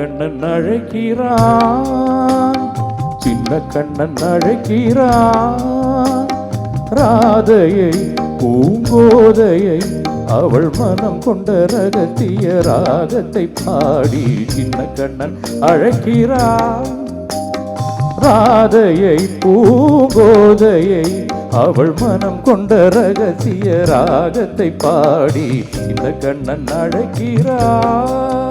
கண்ணன் அழைக்கிறான். சின்ன கண்ணன் அழைக்கிறான். ராதையை பூங்கோதையை அவள் மனம் கொண்ட ரகத்திய ராகத்தை பாடி சின்ன கண்ணன் அழைக்கிறான். ராதையை பூங்கோதையை அவள் மனம் கொண்ட ரகசிய ராகத்தை பாடி இந்த கண்ணன் அழைக்கிறான்.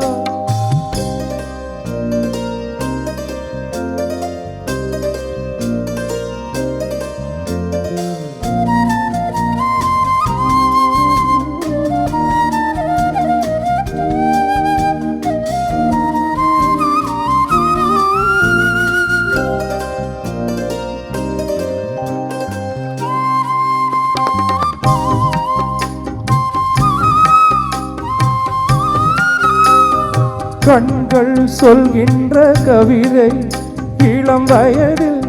கண்கள் சொல்கின்ற கவிதை இளம் வயதில்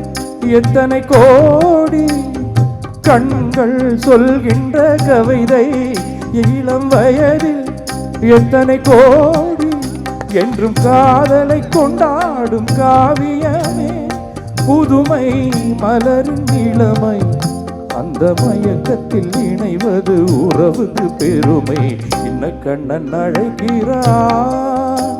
எத்தனை கோடி? கண்கள் சொல்கின்ற கவிதை இளம் வயதில் எத்தனை கோடி? என்றும் காதலை கொண்டாடும் காவியமே புதுமை மலரின் இளமை அந்த மயக்கத்தில் இணைவது உறவுக்கு பெருமை. இன்ன கண்ணன் அழைக்கிறான்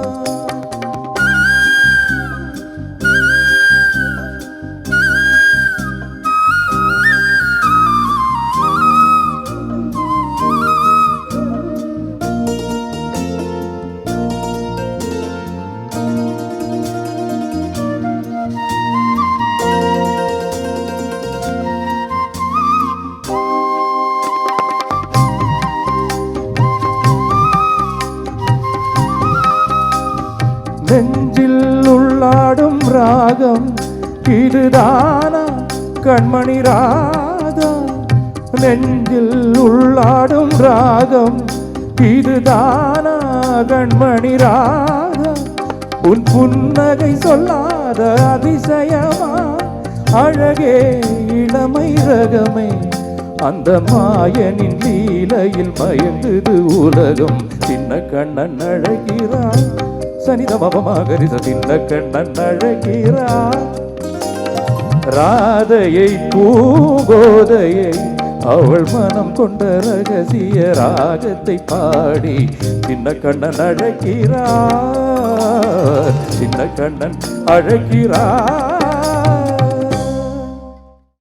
நெஞ்சில் உள்ளாடும் ராகம் இதுதானா கண்மணி ராதா? நெஞ்சில் உள்ளாடும் ராகம் இதுதானா கண்மணி ராதா? உன் புன்னகை சொல்லாத அதிசயமா? அழகே இளமை ரகமே. அந்த மாயனின் லீலையில் மயங்குது உலகம். சின்ன கண்ணன் அழகிறான் சனிதமபமாக சின்ன கண்ணன் அழகிறான் ராதையை பூகோதையை அவள் மனம் கொண்ட ரகசிய ராகத்தை பாடி சின்ன கண்ணன் அழைக்கிறார் சின்ன கண்ணன் அழைக்கிறார்